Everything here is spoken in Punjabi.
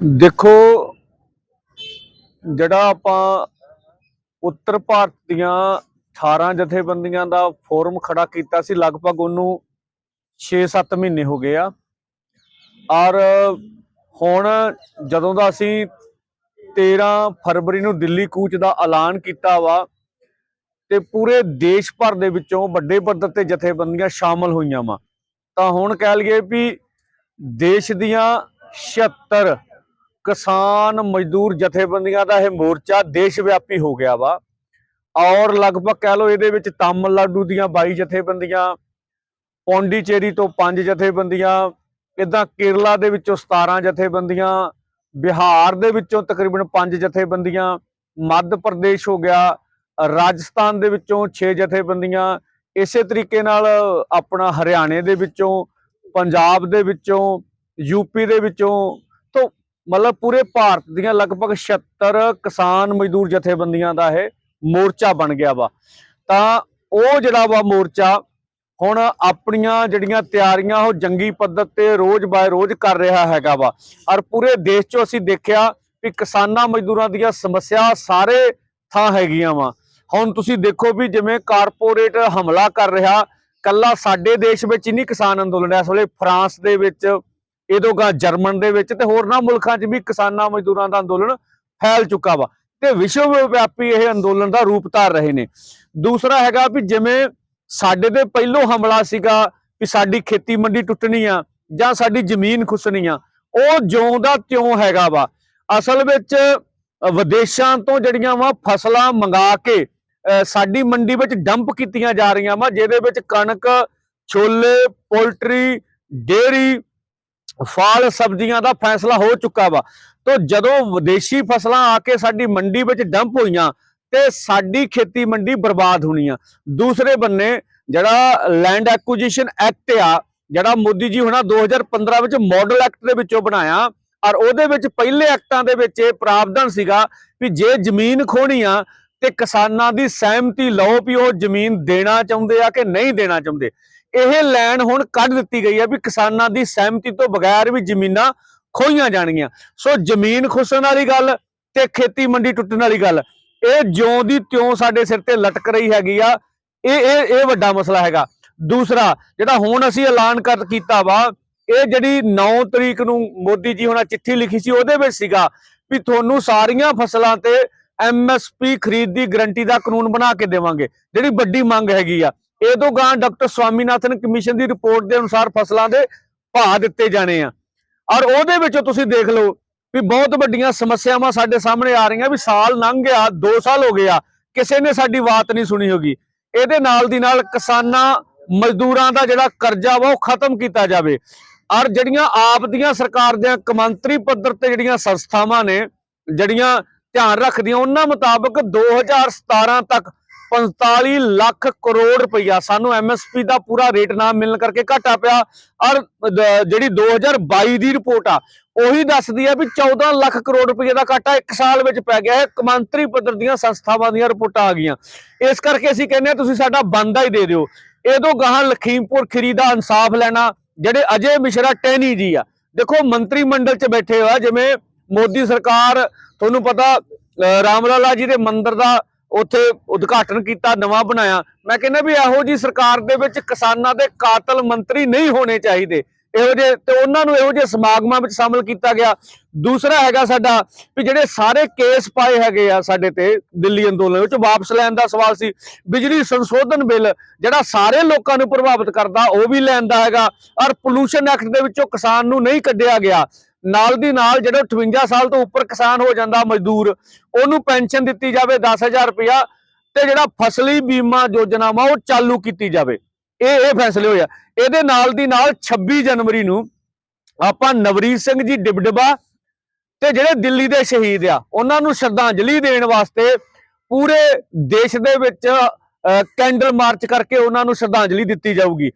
ਦੇਖੋ, ਜਿਹੜਾ ਆਪਾਂ ਉੱਤਰ ਭਾਰਤ ਦੀਆਂ 18 ਜਥੇਬੰਦੀਆਂ ਦਾ ਫੋਰਮ ਖੜਾ ਕੀਤਾ ਸੀ, ਲਗਭਗ ਉਹਨੂੰ 6-7 ਮਹੀਨੇ ਹੋ ਗਏ ਆ। ਔਰ ਹੁਣ ਜਦੋਂ ਦਾ ਅਸੀਂ 13 ਫਰਵਰੀ ਨੂੰ ਦਿੱਲੀ ਕੂਚ ਦਾ ਐਲਾਨ ਕੀਤਾ ਵਾ ਤੇ ਪੂਰੇ ਦੇਸ਼ ਭਰ ਦੇ ਵਿੱਚੋਂ ਵੱਡੇ ਪੱਧਰ ਤੇ ਜਥੇਬੰਦੀਆਂ ਸ਼ਾਮਲ ਹੋਈਆਂ ਵਾ, ਤਾਂ ਹੁਣ ਕਹਿ ਲਈਏ ਵੀ ਦੇਸ਼ ਦੀਆਂ 76 ਕਿਸਾਨ ਮਜ਼ਦੂਰ ਜਥੇਬੰਦੀਆਂ ਦਾ ਇਹ ਮੋਰਚਾ ਦੇਸ਼ ਵਿਆਪੀ ਹੋ ਗਿਆ ਵਾ। ਔਰ ਲਗਭਗ ਕਹਿ ਲਓ ਇਹਦੇ ਵਿੱਚ ਤਾਮਿਲਨਾਡੂ ਦੀਆਂ 22 ਜਥੇਬੰਦੀਆਂ, ਪੌਂਡੀਚੇਰੀ ਤੋਂ 5 ਜਥੇਬੰਦੀਆਂ, ਇਦਾਂ ਕੇਰਲਾ ਦੇ ਵਿੱਚੋਂ 17 ਜਥੇਬੰਦੀਆਂ, ਬਿਹਾਰ ਦੇ ਵਿੱਚੋਂ ਤਕਰੀਬਨ 5 ਜਥੇਬੰਦੀਆਂ, ਮੱਧ ਪ੍ਰਦੇਸ਼ ਹੋ ਗਿਆ, ਰਾਜਸਥਾਨ ਦੇ ਵਿੱਚੋਂ 6 ਜਥੇਬੰਦੀਆਂ, ਇਸੇ ਤਰੀਕੇ ਨਾਲ ਆਪਣਾ ਹਰਿਆਣੇ ਦੇ ਵਿੱਚੋਂ, ਪੰਜਾਬ ਦੇ ਵਿੱਚੋਂ ਯੂਪੀ ਦੇ ਵਿੱਚੋਂ ਮਤਲਬ ਪੂਰੇ ਭਾਰਤ ਦੀਆਂ ਲਗਭਗ 76 ਕਿਸਾਨ ਮਜ਼ਦੂਰ ਜਥੇਬੰਦੀਆਂ ਦਾ ਇਹ ਮੋਰਚਾ ਬਣ ਗਿਆ ਵਾ। ਤਾਂ ਉਹ ਜਿਹੜਾ ਵਾ ਮੋਰਚਾ ਹੁਣ ਆਪਣੀਆਂ ਜਿਹੜੀਆਂ ਤਿਆਰੀਆਂ ਉਹ ਜੰਗੀ ਪੱਧਰ ਤੇ ਰੋਜ਼ ਬਾਏ ਰੋਜ਼ ਕਰ ਰਿਹਾ ਹੈਗਾ ਵਾ। ਔਰ ਪੂਰੇ ਦੇਸ਼ 'ਚੋਂ ਅਸੀਂ ਦੇਖਿਆ ਵੀ ਕਿਸਾਨਾਂ ਮਜ਼ਦੂਰਾਂ ਦੀਆਂ ਸਮੱਸਿਆ ਸਾਰੇ ਥਾਂ ਹੈਗੀਆਂ ਵਾ। ਹੁਣ ਤੁਸੀਂ ਦੇਖੋ ਵੀ ਜਿਵੇਂ ਕਾਰਪੋਰੇਟ ਹਮਲਾ ਕਰ ਰਿਹਾ, ਕੱਲਾ ਸਾਡੇ ਦੇਸ਼ ਵਿੱਚ ਹੀ ਨਹੀਂ ਕਿਸਾਨ ਅੰਦੋਲਨ ਇਸ ਵੇਲੇ ਫਰਾਂਸ ਦੇ ਵਿੱਚ ਇਦੋਂਗਾ ਜਰਮਨ ਦੇ ਵਿੱਚ ਤੇ ਹੋਰਨਾਂ ਮੁਲਕਾਂ 'ਚ ਵੀ ਕਿਸਾਨਾਂ ਮਜ਼ਦੂਰਾਂ ਦਾ ਅੰਦੋਲਨ ਫੈਲ ਚੁੱਕਾ ਵਾ ਤੇ ਵਿਸ਼ਵ ਵਿਆਪੀ ਇਹ ਅੰਦੋਲਨ ਦਾ ਰੂਪ ਧਾਰ ਰਹੇ ਨੇ। ਦੂਸਰਾ ਹੈਗਾ ਵੀ ਜਿਵੇਂ ਸਾਡੇ ਤੇ ਪਹਿਲੋਂ ਹਮਲਾ ਸੀਗਾ ਵੀ ਸਾਡੀ ਖੇਤੀ ਮੰਡੀ ਟੁੱਟਣੀ ਆ ਜਾਂ ਸਾਡੀ ਜ਼ਮੀਨ ਖੁੱਸਣੀ ਆ, ਉਹ ਜਿਉਂ ਦਾ ਤਿਉਂ ਹੈਗਾ ਵਾ। ਅਸਲ ਵਿੱਚ ਵਿਦੇਸ਼ਾਂ ਤੋਂ ਜਿਹੜੀਆਂ ਵਾ ਫਸਲਾਂ ਮੰਗਾ ਕੇ ਸਾਡੀ ਮੰਡੀ ਵਿੱਚ ਡੰਪ ਕੀਤੀਆਂ ਜਾ ਰਹੀਆਂ ਵਾ, ਜਿਹਦੇ ਵਿੱਚ ਕਣਕ, ਛੋਲੇ, ਪੋਲਟਰੀ ਡੇਰੀ ਫਲ ਸਬਜ਼ੀਆਂ ਦਾ ਫੈਸਲਾ ਹੋ ਚੁੱਕਾ ਵਾ। ਤੋਂ ਜਦੋਂ ਵਿਦੇਸ਼ੀ ਫਸਲਾਂ ਆ ਕੇ ਸਾਡੀ ਮੰਡੀ ਵਿੱਚ ਡੰਪ ਹੋਈਆਂ ਤੇ ਸਾਡੀ ਖੇਤੀ ਮੰਡੀ ਬਰਬਾਦ ਹੋਣੀ ਆ। ਦੂਸਰੇ ਬੰਨੇ ਜਿਹੜਾ ਲੈਂਡ ਐਕੁਜੀਸ਼ਨ ਐਕਟ ਆ, ਜਿਹੜਾ ਮੋਦੀ ਜੀ ਹੁਣਾ 2015 ਵਿੱਚ ਮਾਡਲ ਐਕਟ ਦੇ ਵਿੱਚੋਂ ਬਣਾਇਆ, ਔਰ ਉਹਦੇ ਵਿੱਚ ਪਹਿਲੇ ਐਕਟਾਂ ਦੇ ਵਿੱਚ ਇਹ ਪ੍ਰਾਵਧਾਨ ਸੀਗਾ ਵੀ ਜੇ ਜ਼ਮੀਨ ਖੋਣੀ ਆ ਤੇ ਕਿਸਾਨਾਂ ਦੀ ਸਹਿਮਤੀ ਲਓ ਵੀ ਉਹ ਜ਼ਮੀਨ ਦੇਣਾ ਚਾਹੁੰਦੇ ਆ ਕਿ ਨਹੀਂ ਦੇਣਾ ਚਾਹੁੰਦੇ। ਇਹ ਲੈਣ ਹੁਣ ਕੱਢ ਦਿੱਤੀ ਗਈ ਆ ਵੀ ਕਿਸਾਨਾਂ ਦੀ ਸਹਿਮਤੀ ਤੋਂ ਬਗੈਰ ਵੀ ਜ਼ਮੀਨਾਂ ਖੋਈਆਂ ਜਾਣਗੀਆਂ। ਸੋ ਜ਼ਮੀਨ ਖੁੱਸਣ ਵਾਲੀ ਗੱਲ ਤੇ ਖੇਤੀ ਮੰਡੀ ਟੁੱਟਣ ਵਾਲੀ ਗੱਲ, ਇਹ ਜਿਉਂ ਦੀ ਤਿਉਂ ਸਾਡੇ ਸਿਰ ਤੇ ਲਟਕ ਰਹੀ ਹੈਗੀ ਆ, ਇਹ ਇਹ ਇਹ ਵੱਡਾ ਮਸਲਾ ਹੈਗਾ। ਦੂਸਰਾ, ਜਿਹੜਾ ਹੁਣ ਅਸੀਂ ਐਲਾਨ ਕਰ ਕੀਤਾ ਵਾ, ਇਹ ਜਿਹੜੀ 9 ਤਰੀਕ ਨੂੰ ਮੋਦੀ ਜੀ ਹੁਣਾਂ ਚਿੱਠੀ ਲਿਖੀ ਸੀ, ਉਹਦੇ ਵਿੱਚ ਸੀਗਾ ਵੀ ਤੁਹਾਨੂੰ ਸਾਰੀਆਂ ਫਸਲਾਂ ਤੇ ਐਮਐਸਪੀ ਖਰੀਦ ਦੀ ਗਰੰਟੀ ਦਾ ਕਾਨੂੰਨ ਬਣਾ ਕੇ ਦੇਵਾਂਗੇ। ਜਿਹੜੀ ਵੱਡੀ ਮੰਗ ਹੈਗੀ ਆ ਇਹ ਤੋਂ ਗਾਂ ਡਾਕਟਰ ਸਵਾਮੀਨਾਥਨ ਕਮਿਸ਼ਨ ਦੀ ਰਿਪੋਰਟ ਦੇ ਅਨੁਸਾਰ ਫਸਲਾਂ ਦੇ ਭਾਅ ਦਿੱਤੇ ਜਾਣੇ ਆ। ਔਰ ਉਹਦੇ ਵਿੱਚੋਂ ਤੁਸੀਂ ਦੇਖ ਲਓ ਵੀ ਬਹੁਤ ਵੱਡੀਆਂ ਸਮੱਸਿਆਵਾਂ ਸਾਡੇ ਸਾਹਮਣੇ ਆ ਰਹੀਆਂ ਵੀ ਸਾਲ ਲੰਘ ਗਿਆ 2 ਸਾਲ ਹੋ ਗਏ ਕਿਸੇ ਨੇ ਸਾਡੀ ਬਾਤ ਨਹੀਂ ਸੁਣੀ ਹੋਗੀ। ਇਹਦੇ ਨਾਲ ਦੀ ਨਾਲ ਕਿਸਾਨਾਂ, ਮਜ਼ਦੂਰਾਂ ਦਾ ਜਿਹੜਾ ਕਰਜ਼ਾ ਵਾ ਉਹ ਖਤਮ ਕੀਤਾ ਜਾਵੇ। ਔਰ ਜਿਹੜੀਆਂ ਆਪ ਦੀਆਂ ਸਰਕਾਰ ਦੀਆਂ ਕਮੰਤਰੀ ਪੱਧਰ ਤੇ ਜਿਹੜੀਆਂ ਸੰਸਥਾਵਾਂ ਨੇ, ਜਿਹੜੀਆਂ ਧਿਆਨ ਰੱਖਦੀਆਂ, ਉਹਨਾਂ ਮੁਤਾਬਕ 2017 ਤੱਕ 45 ਲੱਖ ਕਰੋੜ ਰੁਪਈਆ। ਸਾਨੂੰ ਐਮਐਸਪੀ ਦਾ ਪੂਰਾ ਰੇਟ ਨਾ ਮਿਲਣ ਕਰਕੇ ਘਾਟਾ ਪਿਆ। ਔਰ ਦ- ਜਿਹੜੀ 2022 ਦੀ ਰਿਪੋਰਟ ਆ, ਉਹੀ ਦੱਸਦੀ ਆ ਵੀ 14 ਲੱਖ ਕਰੋੜ ਰੁਪਏ ਦਾ ਘਾਟਾ ਇੱਕ ਸਾਲ ਵਿੱਚ ਪੈ ਗਿਆ। ਹੈ ਕਮਾਂਤਰੀ ਪੱਧਰ ਦੀਆਂ ਸੰਸਥਾਵਾਂ ਦੀਆਂ ਰਿਪੋਰਟਾਂ ਆ ਗਈਆਂ। ਇਸ ਕਰਕੇ ਅਸੀਂ ਕਹਿੰਦੇ ਆ, ਤੁਸੀਂ ਸਾਡਾ ਬੰਦਾ ਹੀ ਦੇ ਦਿਓ। ਇਹਦੋਂ ਗਾਹਾਂ ਲਖੀਮਪੁਰ ਖੀਰੀ ਦਾ ਇਨਸਾਫ ਲੈਣਾ, ਜਿਹੜੇ ਅਜੇ ਮਿਸ਼ਰਾ ਟੈਨੀ ਜੀ ਆ। ਦੇਖੋ, ਮੰਤਰੀ ਮੰਡਲ 'ਚ ਬੈਠੇ ਹੋਆ ਜਿਵੇਂ ਮੋਦੀ ਸਰਕਾਰ, ਤੁਹਾਨੂੰ ਪਤਾ, ਅਹ, ਰਾਮ ਜੀ ਦੇ ਮੰਦਿਰ ਦਾ ਉੱਥੇ ਉਦਘਾਟਨ ਕੀਤਾ, ਨਵਾਂ ਬਣਾਇਆ। ਮੈਂ ਕਹਿੰਦਾ ਵੀ ਇਹੋ ਜੀ ਸਰਕਾਰ ਦੇ ਵਿੱਚ ਕਿਸਾਨਾਂ ਦੇ ਕਾਤਲ ਮੰਤਰੀ ਨਹੀਂ ਹੋਣੇ ਚਾਹੀਦੇ। ਇਹੋ ਜਿਹੇ ਤੇ ਉਹਨਾਂ ਨੂੰ ਇਹੋ ਜਿਹੇ ਸਮਾਗਮਾਂ ਵਿੱਚ ਸ਼ਾਮਲ ਕੀਤਾ ਗਿਆ। ਦੂਸਰਾ ਹੈਗਾ ਸਾਡਾ ਵੀ ਜਿਹੜੇ ਸਾਰੇ ਕੇਸ ਪਾਏ ਹੈਗੇ ਆ ਸਾਡੇ ਤੇ ਦਿੱਲੀ ਅੰਦੋਲਨ ਵਿੱਚ ਵਾਪਸ ਲੈਣ ਦਾ ਸਵਾਲ ਸੀ। ਬਿਜਲੀ ਸੰਸ਼ੋਧਨ ਬਿੱਲ, ਜਿਹੜਾ ਸਾਰੇ ਲੋਕਾਂ ਨੂੰ ਪ੍ਰਭਾਵਿਤ ਕਰਦਾ, ਉਹ ਵੀ ਲੈਣ ਦਾ ਹੈਗਾ। ਔਰ ਪੋਲੂਸ਼ਨ ਐਕਟ ਦੇ ਵਿੱਚੋਂ ਕਿਸਾਨ ਨੂੰ ਨਹੀਂ ਕੱਢਿਆ ਗਿਆ। ਨਾਲ ਦੀ ਨਾਲ ਜਿਹੜਾ 58 ਸਾਲ ਤੋਂ ਉੱਪਰ ਕਿਸਾਨ ਹੋ ਜਾਂਦਾ ਮਜ਼ਦੂਰ ਉਹਨੂੰ ਪੈਨਸ਼ਨ ਦਿੱਤੀ ਜਾਵੇ 10000 ਰੁਪਇਆ ਤੇ ਜਿਹੜਾ ਫਸਲੀ ਬੀਮਾ ਯੋਜਨਾ ਵਾ ਉਹ ਚਾਲੂ ਕੀਤੀ ਜਾਵੇ। ਇਹ ਇਹ ਫੈਸਲੇ ਹੋਇਆ ਇਹਦੇ ਨਾਲ ਦੀ ਨਾਲ 26 ਜਨਵਰੀ ਨੂੰ ਆਪਾਂ ਨਵਰੀਤ ਸਿੰਘ ਜੀ ਡਿਬਡਬਾ ਤੇ ਜਿਹੜੇ ਦਿੱਲੀ ਦੇ ਸ਼ਹੀਦ ਆ ਉਹਨਾਂ ਨੂੰ ਸ਼ਰਧਾਂਜਲੀ ਦੇਣ ਵਾਸਤੇ ਪੂਰੇ ਦੇਸ਼ ਦੇ ਵਿੱਚ ਅਹ, ਕੈਂਡਲ ਮਾਰਚ ਕਰਕੇ ਉਹਨਾਂ ਨੂੰ ਸ਼ਰਧਾਂਜਲੀ ਦਿੱਤੀ ਜਾਊਗੀ।